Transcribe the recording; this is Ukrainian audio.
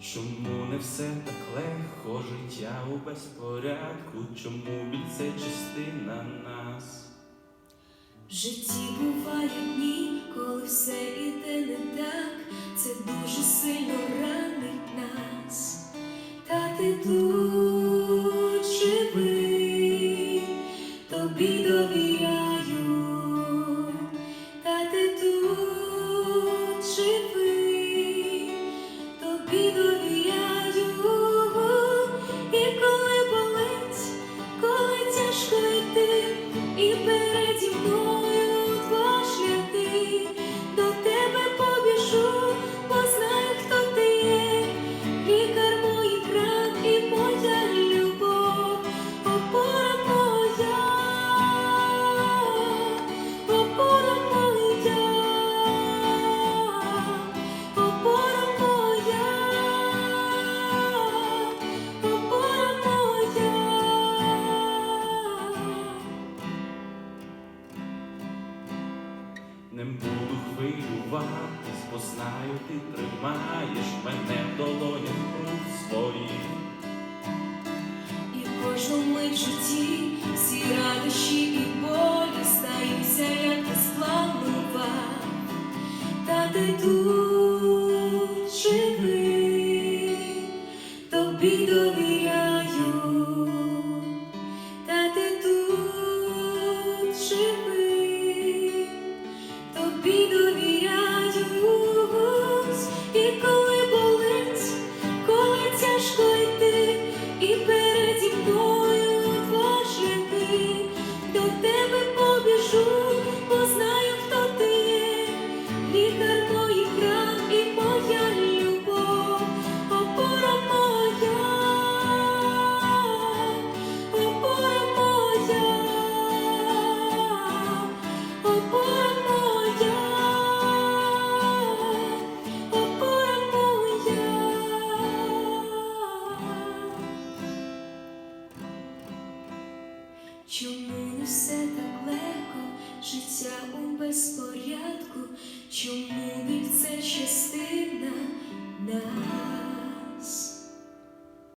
Чому не все так легко, життя у безпорядку? Чому біль це частина нас? В житті бувають дні, коли коли ти і переді мною Не буду хвилюватись, бо ти тримаєш мене в долонях рук своїх. І кожну мить в житті всі радощі і болі стаються, як ти спланував, та ти тут живий, тобі довіряю, Чому не все так легко, життя у безпорядку, чому